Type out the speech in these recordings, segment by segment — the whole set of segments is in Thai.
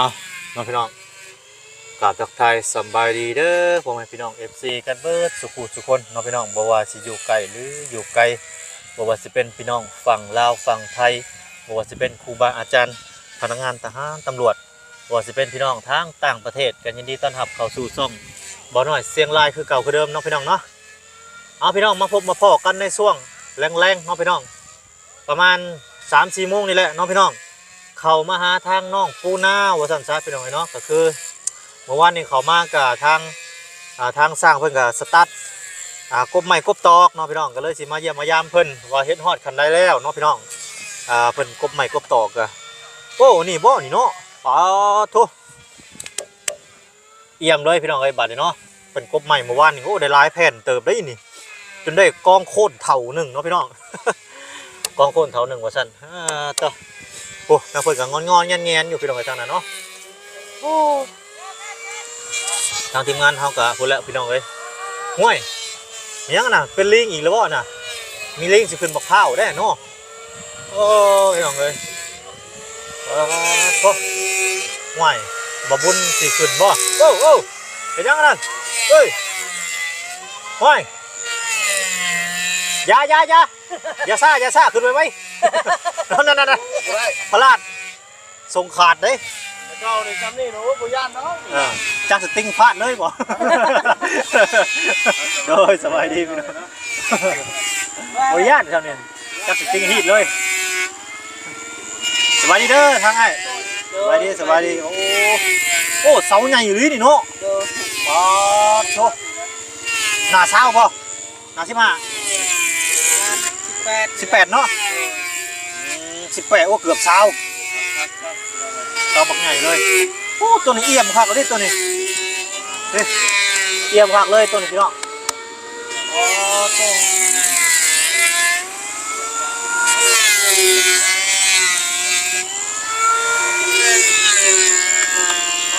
เอาน้องพี่น้องกราบทักทายสบายดีเด้อพ่อแม่พี่น้อง FC กันเบิดสุขุสุคนน้องพี่น้องบ่ว่าสิอยู่ไกลหรืออยู่ไกลบ่ว่าสิเป็นพี่น้องฝั่งลาวฝั่งไทยบ่ว่าสิเป็นครูบาอาจารย์ พนักงานทหารตำรวจบ่ว่าสิเป็นพี่น้องทางต่างประเทศกันยินดีต้อนรับเข้าสู่ช่องบ่น้อยเสียงลายคือเก่าคือเดิมน้องพี่น้องเนาะเอาพี่น้องมาพบมาพอกันในช่วงแรงๆน้องพี่น้อง ประมาณ3-4โมงนี่แหละน้องพี่น้อง เขามาหาทางน้องปูนาวสันซาพี่น้องเนาะก็คือเมื่อวานนี้เขามากับทางทางสร้างเพิ่นกับสตาร์ทกบไม้กบตอกเนาะพี่น้องก็เลยสิมาเยี่ยมมายามเพิ่นว่าเฮ็ดฮอดคันได้แล้วเนาะพี่น้องเพิ่นกบไม้กบตอกก็โอ้นี่บ่นี่เนาะป๋าโทเอี่ยมเลยพี่น้องเอ้ยบัดนี้เนาะเพิ่นกบไม้เมื่อวานนี่โอ้ได้ลายแผ่นเติบได้นี่ จนได้กองโคตรเท่าหนึ่งเนาะพี่น้องกองโคตรเท่าหนึ่งว่าซั่นอ่าต่อ โอ้นักเปิดกับงอนงอนเงียนเงียนๆอยู่พี่น้องไอ้ทางนั้นเนาะโอ้ทางทีมงานเขากะพูดแล้วพี่น้องเอ้ยห่วยมียังน่ะเป็นลิงอีกแล้วบ่น่ะ มีลิงสิขึ้นบักข้าวได้เนาะโอ้พี่น้องเอ้ยเออโอ้ห่วยบ่บุญสิขึ้นบ่โอ้โอ้เป็นยังนั่นเฮ้ยห่วยอยาอยาอยาอย่าซ่าอย่าซ่าขึ้นไปไหม นั่นนั่นนั่นได้พลาดส่งขาดเด้เจ้าในจำนี่หนูปุย่านเนาะเออจักสติงพลาดเลยบ่โดยสบายดีพี่น้องบริญาตชาวเนี่ยจักสติงฮีดเลยสบายดีเด้อทางไอ้สบายดีสบายดีโอ้โอ้เสาใหญ่อยู่นี่เนาะปาดโชหน้าเช้าป่ะหน้าสิบห้าสิบแปดสิบแปดเนาะ สิบแปดโอ้เกือบเช้าเตาบักใหญ่เลยโอ้ตัวนี้เอี่ยมคักเลยตัวนี้เฮ้ยเอี่ยมคักเลยตัวนี้พี่น้องอ๋อตัว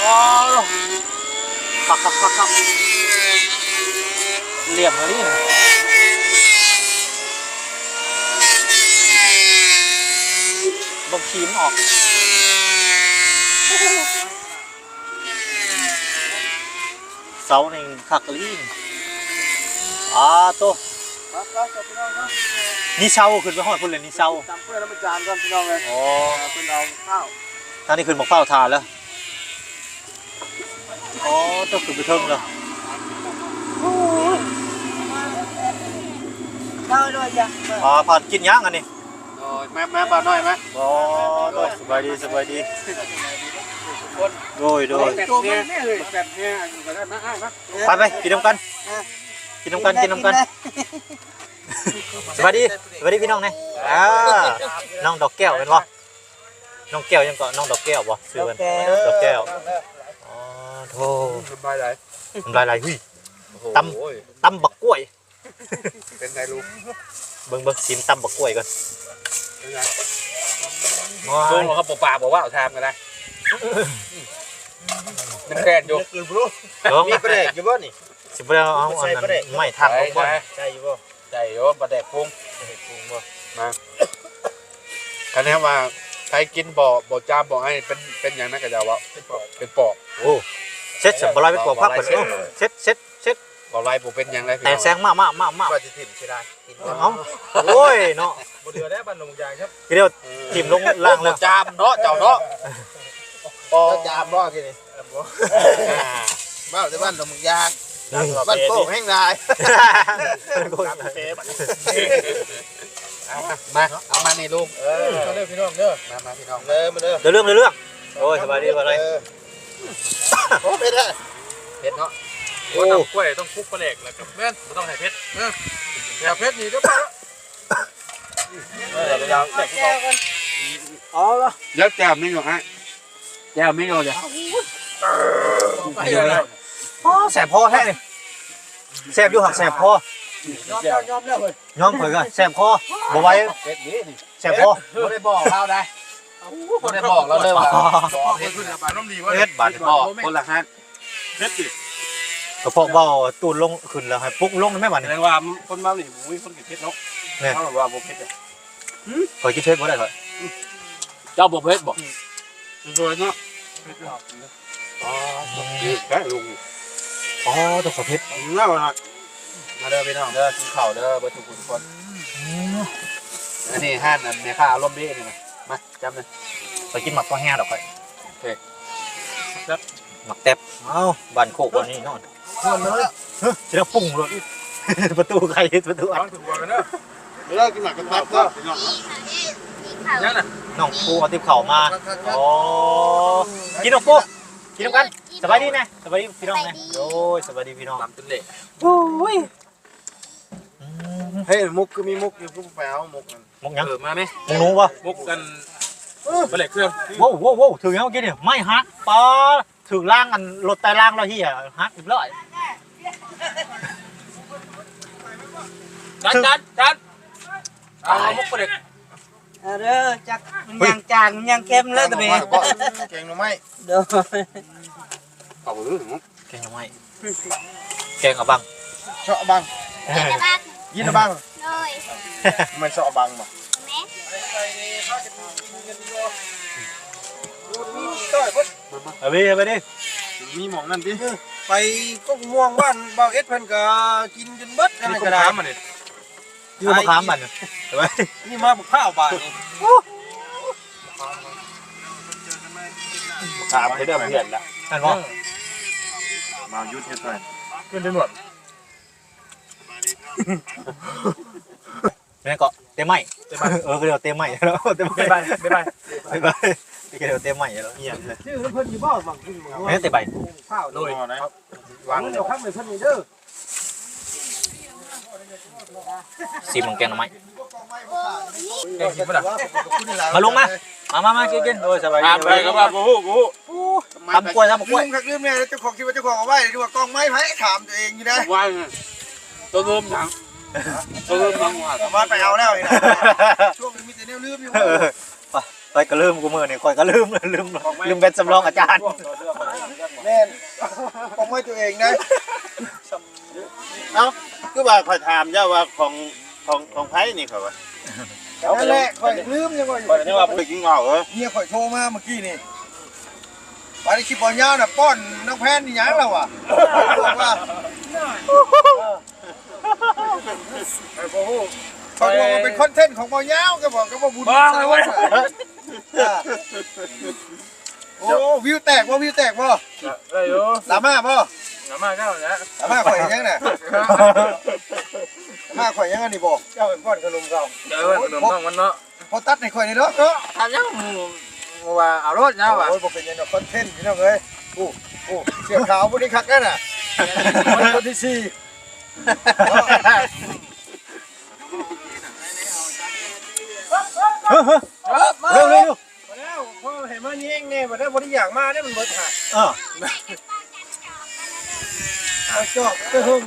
อ๋อคักคักคักคักเหลี่ยมเลยนี่ บางทีมออก เสาหนึ่งคักลีนอ่าตัวครับครับพี่น้องเนาะนี่เสาขึ้นไปห้อดพุ่นเลยนี่เสาจำเพื่อนแล้วมาจานกันพี่น้องเลยอ๋อเป็นเอาข้าวทางนี้ขึ้นบอกเฝ้าทานแล้วอ๋อตัวขึ้นไปเทิงแล้วข้าวด้วยจ้ะอ่าผ่านกินย่างอันนี้ ยแม่แม่บ้านน้อยไหมอ๋อโดยสบายดีสบายดีโดยโดยตัวมันเนี่ยเลยแบบเนี้ยอยู่กันได้ไหมอ้ายไหมไปไปกินน้ำกันกินน้ำกันกินน้ำกันสบายดีสบายดีพี่น้องเนี่ยอ่าน้องดอกแก้วเป็นวะน้องแก้วยังเกาะน้องดอกแก้วบ่ซื้อเป็นดอกแก้วอ๋อโธ่สบายไหลทำลายลายหุ้ยตำตำบักกล้วยเป็นไงลูกเบิ่งเบิ่งชิมตำบักกล้วยก่อน ลุงเขาปปากบอกว่าเอาทามกันได้มันแกนอยู่ลองมีประเด็กอยู่บ่นี่สิบ่ได้เอาอันนั้นไม่ทางลงบ่อนใช่อยู่บ่ใจโยปลาแดกพุงปรุงบ่คันนี้ว่าใครกินบ่อบ่อจ้ามบ่อให้เป็นเป็นอย่างนั้นก็จะว่าเป็นปอกโอ้เซ็ตสบ่ลอยไปกว่าพักเพิ่นเอ้าเซ็ตเซ็ตเซ็ต บ่อไรบ่เป็นอย่างไรพี่แต่น้องแซงมากมากมากมากว่าสิถิ่มสิได้กินบ่เอ้าโอ้ยเนาะบ่เดือได้บ้านลงยางครับเดี๋ยวทิ่มลงล่างแล้วจามเนาะเจ้าเนาะปอแล้วจามบ่กินนี่บ่บ้านแต่บ้านลงยางบ้านโป่งแห้งนายมาเอามานี่ลุงเออมาเด้อพี่น้องเด้อมามาพี่น้องเด้อมาเด้อเดี๋ยวเรื่องเดี๋ยวเรื่องโอ้ยสบายดีบ่ไรเออโอ้เพชรอะเผ็ดเนาะ โอ้กล้วยต้องคลุกปลาแหลกแล้วกับแม่นบ่ต้องใส่เพชรแซ่บเผ็ดนี่เด้อป่ะเออเดี๋ยวยาวแซ่บกันอ๋อเดี๋ยวแจ่มนี่อยู่ฮะแจ่มไม่อยู่จ้ะอ๋อแสบคอแท้นี่แสบอยู่หักแสบคอยอมแล้วยอมแล้วเฮ้ยย้อมเผยก็แสบคอบ่ไหว้เผ็ดนี่นี่แสบคอบ่ได้บอกเราได้บ่ได้บอกเราเลยว่าบอกเผ็ดขึ้นปลาน้ำดีว่าเฮ็ดบาดบอกคนละฮะเพชรดิ กระเพาะเบาตูนลงขึ้นแล้วให้ปุ๊กลงได้ไหมบัดแสนี้ดงว่าคนมาหนิมุ้ยคนกินเพชรเนาะเนี่ยเขาบอกว่าบ่เพชรขอยกินเพชรบ่ได้ขอยเจ้าบ่เผ็ดบอกโดยเนาะยืดแค่ลุงอ๋อตัวขอเพชรเงาหน่อยมาเด้อพี่น้องเด้อกินข้าวเด้อเบ่ทุกคนทุกคนอันนี้ห้านอันแม่ค้าอารมณ์ดีนี่นะมาจำเลยไปกินหมักตัวแห้งดอกไปโอเคหมักแตบเอ้าบันโคกวันนี้นอน นอนเลยจะต้องปุ้งเลยประตูใครประตูอัดถึงวันกันเนอะเด้อกินหมักกันครับเด้อยังน่ะน้องปูเอาติบเข่ามาโอ้กินน้องปูกินน้ำกันสบายดีไหมสบายดีพี่น้องไหมโอ้ยสบายดีพี่น้องลำจนเละโอ้ยอืมเฮ้ยมุกคือมีมุกอยู่กูไปเอามุกนั่นมกยังเออมาไหมมกหนูปะมุกกันปลาแหลกเครื่องว้าวว้าวว้าวถึงแล้วเมื่อกี้เนี่ยไม่ฮักปอถึงล่างอันรถใต้ล่างเราเฮียฮักอีกร้อย จันจันจันเอามุกปลาแหลกเอาเด้อจักมันยังจางมันยังเข้มเลยตัวนี้แกงหน่อไม้เด้อเอาหรือมึงแกงหน่อไม้แกงกับบังเชาะบังยินนะบังเลยไม่เชาะบังบ่แม่เอาไปเอาไปดิมีหมองนั่นดิ ไปก็ม่วงบ้านบ่าวเอ็ดเพิ่นก็กินจนเบิดอะไรนี่ก็ก็ได้ถามมันนี่ยืมมะขามบันเนี่ยเอาไปนี่มาบุกข้าวบาทนี่ถามให้ได้เพื่อนละนั่นบ่มายุดให้หน่อยเป็นหนวดแม่ก็เต็มไหมเออก็เดี๋ยวเต็มไหมแล้วเต็มไหมบ๊ายบายบ๊ายบายบ๊ายบายนี่ก็เดี๋ยวเต็มไหมแล้วเงียบเลยชื่อเพิ่นอยู่บ่บังขึ้นมาแม่เต็มใบข้าวโดย นะหวังเดี๋ยวข้างในเพิ่นนี่เด้อซีมังแกงหน่อไม้แกงกินปะล่ะมาลงมามามามากินกินโอ้ยสบายดีตามไปก็ว่าโอ้โหโอ้โหทำกล้วยทำกล้วยลืมครับลืมแม่เจ้าของคิดว่าเจ้าของเอาไว้ดีกว่ากองไม้ไผถามตัวเองอยู่นะว่าตัวเริ่มหนังตัวเริ่มหนังว่าแต่ว่าไปเอาแล้วนี่นะช่วงนี้มีแต่แนวลืมอยู่เออไปไปก็ลืมกูมือนี่คอยก็ลืมลืมลืมเป็นสำรองอาจารย์แม่น กองไม้ตัวเองนะเอ้าคือว่าคอยถามเจ้าว่าของของของไผนี่เขาว่านั่นแหละข่อยลืมยังว่าอยู่คอยนี่ว่าไปกินเหงาเออเมียข่อยโทรมาเมื่อกี้นี่ไปในคลิปบอลยาวน่ะป้อนน้องแพนนี่หยังแล้วอะบอกว่าข่อยบอกว่าเป็นคอนเทนต์ของบอลยาวก็บอกก็ว่าบุญบ้าเลยเว้ย โอ้วิวแตกว่าวิวแตกว่าได้อยู่สามารถป่ะน้ำมาเข้าแล้วสามารถข่อยยังน่ะสามารถข่อยยังอันนี้บอกเจ้าเป็นก้อนขนมเราเจอขนมต้องมันเนาะพอตัดในข่อยในรถเนาะทำยังว่าเอารถนะว่ะโอ้ยบอกเป็นยังไงคอนเทนต์พี่น้องเอ้ยโอ้โอ้เสียขาวบริคักนั่นน่ะคนที่สี่เร็วเร็วแล้ว พอเห็นมันยิงเนี่ยมันได้บริอย่างมาเนี่ยมันเบิดหักเออเอาจอบก็หึง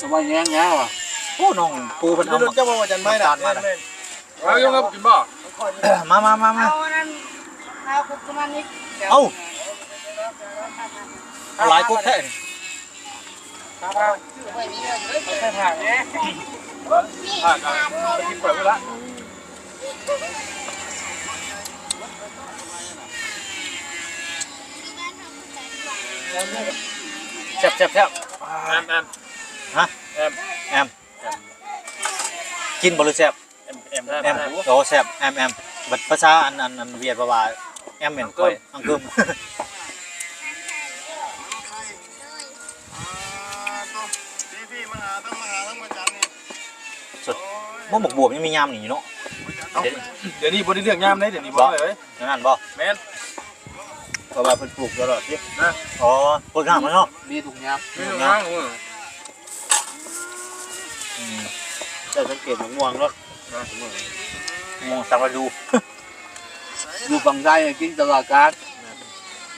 สบายแง่แง่ว่ะโอ้น้องปูเป็นดูเอารถเจ้าบ่จันไม่น่ะเอายงครับกินบ่มามามามาเอาอันนั้นเอาคุกมันนี่เอ้าหลายกุ๊กแท้นี่ใส่ผักเนี่ยผ่านกันกินเปิดไปละ แซ่บแซ่บแซ่บแอมแอมฮะแอมแอมกินบ่หรือแซ่บแอมแอมแอมโอ้แซ่บแอมแอมบัดภาษาอันอันอันเวียดว่าว่าแอมเหม็นก้อยอังกึมพี่มาหาต้องมาหาต้องมาจันนี่บ่หมกบวบยังมียามนี่เนาะเดี๋ยวเดี๋ยวนี้บริเรื่องยามเลยเดี๋ยวนี้บอกเลยเดี๋ยวนั่นบ่แม่น เพราะว่าเพิ่นปลูกตลอดที่อ๋อปวดงามแล้วเนาะมีถุงยางไม่ต้องง้างมึงอืมเจ้าสังเกตมะม่วงเนาะมองสังมาดูอยู่ฝั่งใต้กินตลอดการ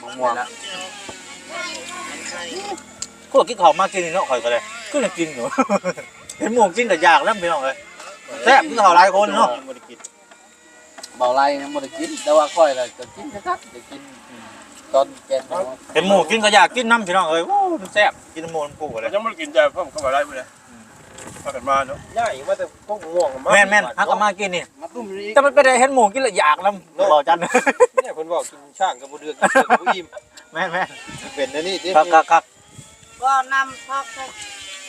มะม่วงพวกกินข้าวมากินนี่เนาะข่อยก็เลยก็ยังกินอยู่เห็นหมูกินแต่อยากแล้วพี่น้องเอ้ยแซ่บกินข้าวหลายคนเนาะบ่ได้กินเบาไรยังไม่ได้กินแต่ว่าค่อยเลยก็กินนะครับจะกิน ตอนแกงเห็นหมูกินก็อยากกินน้ำพี่น้องเอ้ยโอ้มันแซ่บกินน้ำหมูน้ำปูเลยยังไม่กินแต่เพิ่มเข้ามาได้ไปเลยพากันมาเนาะใหญ่ว่าแต่พวกม่วงแม่นแม่นฮักก็มากินนี่มาตุ้มนี้แต่มันเป็นไงเห็นหมูกินและอยากแล้วบอกจันเนี่ยเพิ่นบอกกินช่างกับบ่เดือกกินเสือกับบ่อิ่มแม่นแม่นเป็นอันนี้ที่คักคักคักก็นำพอกใส่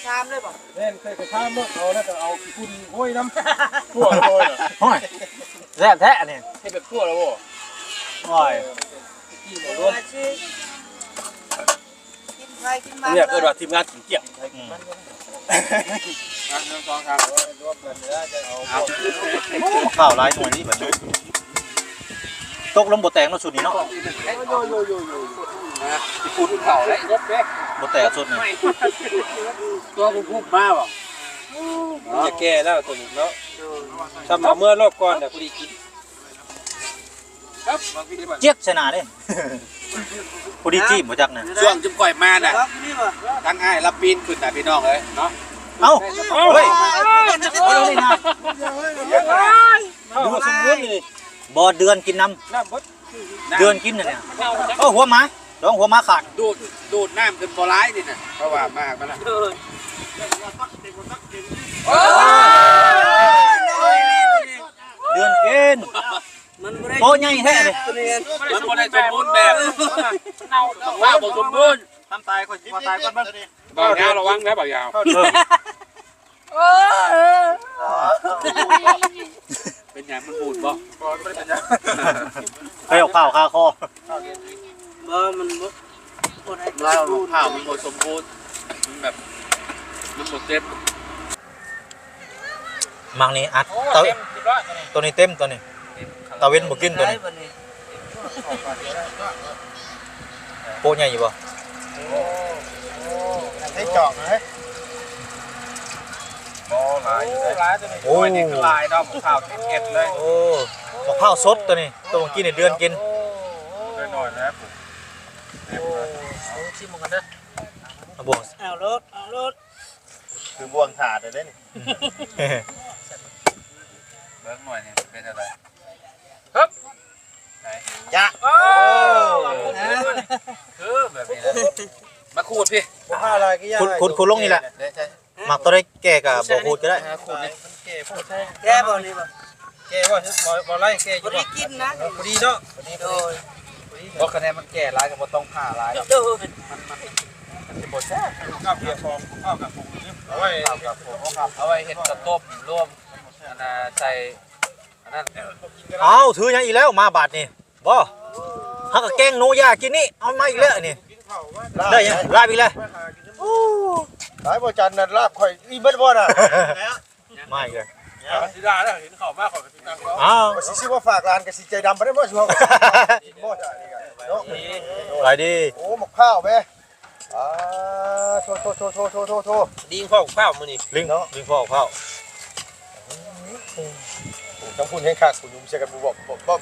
ชามเลยบ่แม่นเคยกระทำเนาะเอาแล้วก็เอาคุณโอ้ยน้ำพวกโดยโอ้ยแซ่บแท้อันนี่ให้แบบทั่วแล้วบ่โอ้ยตัวชื่อ กินใครกินมันเนี่ยเกิดว่าทีมงานกินเกี่ยงอืมอะหนึ่งสองสามรวมกันเด้อจะเอาข้าวหลายหน่วยนี่บัดนี้ตกลงบ่แตกเนาะชุดนี้เนาะพูดเข่าแล้วรถเด้บ่แตกชุดนี้ตัวผู้พูดมาบ่จะแก้แล้วตัวนี้เนาะทำเอาเมื่อรอบก่อนเดี๋ยวพอดีกิน เจี๊ยกชนะเด้ผู้ดีจีบบ่จักน่ะช่วงจุ่มก่อยมาน่ะครับนี่บ่ทั้งอ้ายรับปีนขึ้นน่ะพี่น้องเอ้ยเนาะเอ้าเฮ้ยโอ้ยนี่นะดูสมบูรณ์นี่บ่เดือนกินน้ำน้ำบดเดือนกินน่ะเนี่ยโอ้หัวหมาดองหัวหมาขาดดูดดูดน้ำขึ้นบ่ร้ายนี่น่ะเพราะว่ามากมันน่ะ เดือนกิน มันบ่ได้ โตใหญ่แท้เลยมันบ่ได้สมบูรณ์แบบว่าบ่สมบูรณ์ทำตายก่อนมาตายก่อนเบิ่งบ่าวยาวระวังนะบ่าวยาวเออเป็นหยังมันบูดบ่ไปเอาข้าวคาคอบ่มันบ่บ่ได้ลาวข้าวมันบ่สมบูรณ์มันแบบมันบ่เต็มมังนี่อัดเตาตัวนี้เต็มตัวนี้ตาเว้นบ่กินตัวนี้บ่นี่โปใหญ่อยู่บ่ให้จอกนะเฮ้ยบ่หลายอยู่เลยหลายตัวนี้โอ้นี่คือลายดอกข้าวเอ็ดเลยโอ้มะพร้าวสดตัวนี้ตัวเมื่อกี้เนี่ยเดือนกินหน่อยนะผมชิมกันเด้อเอาบ่วงเอารถเอารถคือบ่วงถาดได้นี่เบิ่งหน่อยนี่เป็นอะไร จ้ะโอ้คือแบบนี้นะมาขูดพี่บ่พาอะไรก็ยากคุณคุณคุณลงนี่แหละเด้ใช่หมักตัวได้แก่กับบ่พูดก็ได้ขูดนี่เก้พูดใช่แกบ่นี่บ่เก้ว่าบ่บ่ไล่เก้อบ่ยู่ได้บ่กินนะพอดีเนาะโดยบ่คะแนนมันแก่หลายก็บ่ต้องผ่าหลายดอกโดยสิบ่แซ่บข้าวเพียฟองข้าวกับผมเอาไว้ข้าวกับผมเอาไว้เฮ็ดกระต้มรวมอันน่ะใส่อันนั้นเอาถือหยังอีกแล้วมาบาดนี่ บ่ฮักกะแกงหนูย่ากินนี่เอามาอีกแล้วนี่ได้ยังลาบอีกแล้วหลายบ่จันนั่นลาบข่อยอีเบิดบ่น่ะมาอีกแล้วสิดาแล้วเห็นข้าวมากขอกระติกน้ำอ้าวว่าสิซื้อมาฝากร้านก็สิใจดำบ่ได้บ่ชัวร์บ่ได้นี่ก็เนาะไปดีโอ้หมกข้าวแม่อ่าโทโทโทโทโทโทโทดีข้าวข้าวมื้อนี้ลิงลิงพ่อข้าว ทั้งพูดให้คักคุณยุ่มเสียกันบ่บอกบอกบอก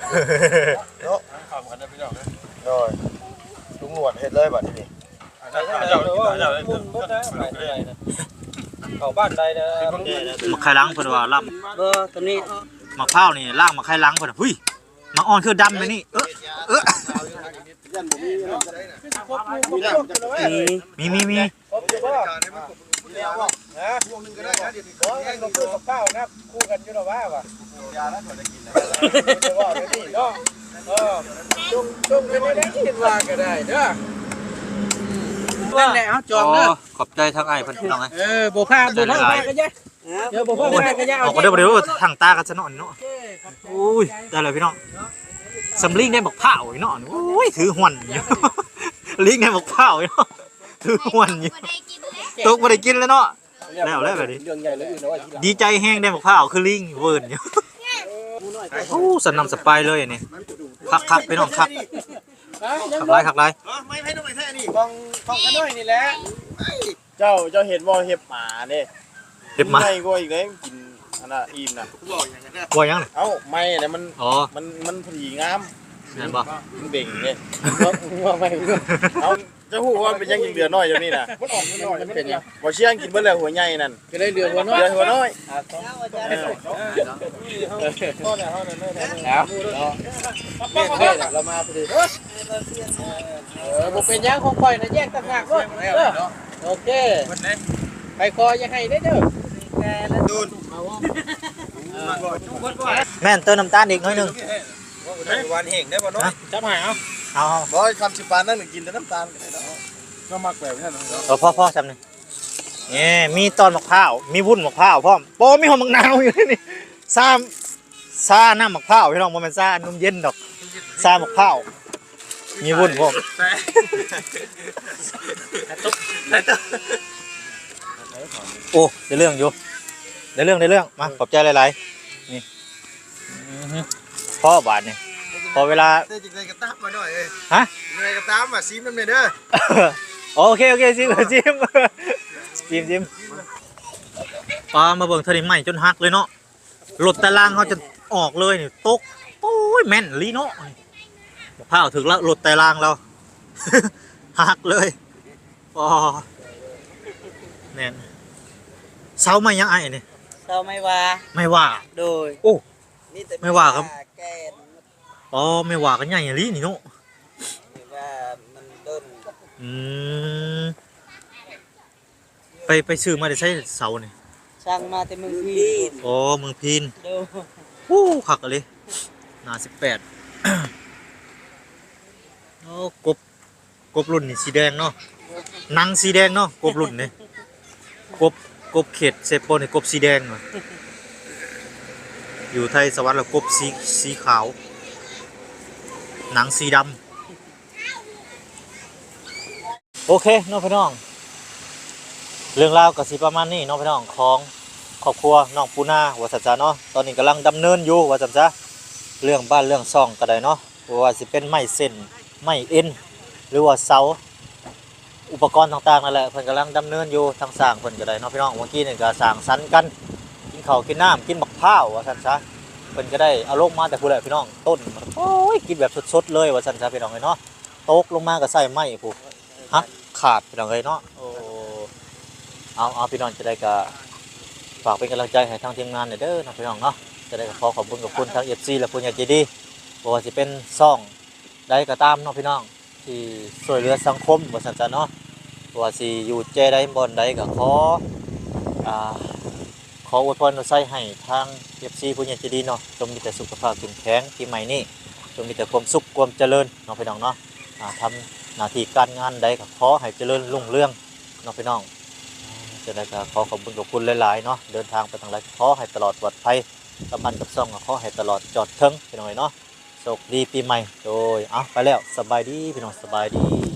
เนาะข้าวกันนะพี่น้องนะน้อยลุงหนวดเฮ็ดเลยบัดนี้เจ้าเจ้าเจ้าคุณบ่ได้ไปเท่าไหร่นะเข้าบ้านใดนะมักไข่ล้างเพิ่นว่าล่ำบ่ตัวนี้เอามักพร้าวนี่ล่างมักไข่ล้างเพิ่นน่ะหุ้ยมักอ่อนคือดำเลยนี่เออเอออืมมีมีมี แล้วว่าฮะพวกนึงก็ได้นะเดี๋ยวนี้ขอให้ลงคู่กับข้าวนะคู่กันอยู่แล้วว่าว่ะยาแล้วก็ได้กินแล้วว่าเดี๋ยวนี้เนาะเออจุ่มจุ่มกันได้กินว่าก็ได้เด้อนั่นแหละเอาจองเด้อขอบใจทั้งไอ้พิ่นพี่น้องไงเออบ่พาบ่พาไปกันยะเดี๋ยวบ่พาไปกันยะออกก็ได้บ่ได้ว่าทางตากันซะหน่อยเนาะโอ้ยได้เลยพี่น้องสำลิงได้บอกผ้าอีกเนาะโอ้ยถือหวนอยู่ลิงได้บอกผ้าอีกเนาะ ถือหวนอยู่ตกบ่ได้กินแล้วเนาะ แล้วแล้วแบบนี้ เรื่องใหญ่เลยอื่นเอาไว้ทีหลังดีใจแห้งได้บอกผ้าคือลิงเวิร์นอยู่โอ้สนำสปายเลยอันนี้คักคักๆพี่น้องคักคักไรคักไรไม่ให้ต้องไปแท้นี่ฟังฟังกันหน่อยนี่แหละเจ้าเจ้าเห็นบ่เห็บหมาเด้เด็บมาไม่ก็อีกแล้วกินอันน่ะอิ่มน่ะบอกอย่างนั้นนะว่ายังไงเอ้าไม่เนี่ยมันอ๋อมันมันพอดีงามเห็นปะมันเบ่งเนี่ยว่าไม่เอา จะฮู้ว่าเป็นยังกินเดือน้อยเดี๋ยวนี้น่ะมันออกหน่อยมันเป็นยังบ่เชี่ยงกินเบิดแล้วหัวใหญ่นั่นจะได้เดือดหัวน้อยเดือหัวน้อยแล้วแม่เคยเรามาพอดีเออบ่เป็นยังของข่อยนะแยกต่างหากด้วยเด้อโอเคไปคอยังให้ได้เด้อแม่นเติมน้ำตาลอีกหน้อยหนึงวันแห่งได้บ่เนาะจับหายเอา เอาบ่คำสิปานนั่นกินแต่น้ำตาลก็ได้เนาะก็มักแบบนี้เนาะเอาพ่อพ่อจำหนึ่งนี่มีตอนมะพร้าว มีวุ้นมะพร้าวพร้อมโปมีหอมมะนาวอยู่นี่ซาซาน้ำมะพร้าวพี่น้องบ่แมันซานุ่มเย็นดอกซามะพร้าว มีวุ้นพร้อมโอ้ได้เรื่องอยู่ได้เรื่องได้เรื่อง มา ขอบใจหลายๆ นี่อื้อหือพ่อบาทนี่ พอเวลาได้จิกได้กระตับมาหน่อยเอ้ยฮะได้กระตับมาซีมันไม่เด้อโอเคโอเคจิมจิมจิมจิมปลามาเบิ่งทะเลใหม่จนหักเลยเนาะหลดตารางเขาจะออกเลยนี่ตกโอ้ยแม่นลีเนาะผ้าถึงแล้วหลดตารางเราหักเลยอ๋อแน่นเสาไม่ยังไงนี่เราไม่ว่า ไม่ว่า โดย โอ้นี่แต่ไม่ว่าครับแกน อ๋อไม่ว่ากันใหญ่อย่างนี้นี่เนาะไม่ว่ามันต้นอืมไปไปซื้อมาได้ใช้เสานี่ช่างมาแต่เมืองพีนอ๋อเมืองพีนโดยวู้ขักอะเลยหนาสิบแปดโอ้กบกบรุ่นนี่สีแดงเนาะหนังสีแดงเนาะกบรุ่นนี่กบกบเข็ดเซโปนี่กบสีแดงเนาะอยู่ไทยสวรรค์แล้วกบสีสีขาว หนังสีดำโอเคน้องพี่น้อง เรื่องราวก็สิประมาณนี้น้องพี่น้องของครอบครัวน้องปูนาว่าสัจจาเนาะตอนนี้กำลังดำเนินอยู่ว่าสัจจาเรื่องบ้านเรื่องซ่องก็ได้เนาะว่าสิเป็นไม้เส้นไม้เอ็นหรือว่าเสาอุปกรณ์ต่างๆนั่นแหละเพิ่นกำลังดำเนินอยู่ทางสร้างเพิ่นก็ได้เนาะพี่น้องเมื่อกี้นี่ก็สร้างสรรค์กันกินข้าวกินน้ำกินบักพร้าวว่าซั่นซะ เพิ่นก็ได้เอาลงมาแต่ผู้ใดพี่น้องต้นมันโอ้ยกินแบบสดๆเลยว่าซั่นซะพี่น้องเอ้ยเนาะตกลงมาก็ใส่ไม้ผู้หักขาดพี่น้องเอ้ยเนาะโอ้เอาเอาพี่น้องจะได้ก็ฝากเป็นกำลังใจให้ทางทีมงานเด้อนะพี่น้องเนาะจะได้ขอขอบคุณกับคุณทั้ง FC และคุณยาจีดีบ่ว่าสิเป็นซ่องใดก็ตามเนาะพี่น้อง ที่ช่วยเหลือสังคมบ่ซั่นซะเนาะบ่ว่าสิอยู่เจใดบ่อนใดก็ขออ่า ออวยพรอวยไส้ให้ทาง FC ผู้ใหญ่ใจดีเนาะจงมีแต่สุขภาพเข้มแข็งปีใหม่นี้จงมีแต่ความสุขความเจริญเนาะพี่น้องเนาะทำหน้าที่การงานใดก็ขอให้เจริญรุ่งเรืองเนาะพี่น้องจะได้ก็ขอขอบคุณกับคุณหลายๆเนาะเดินทางไปทางไรขอให้ตลอดปลอดภัยสัมพันธ์กับซ่องขอให้ตลอดจอดเทิงพี่น้องเนาะโชคดีปีใหม่โดยเอาไปแล้วสบายดีพี่น้องสบายดี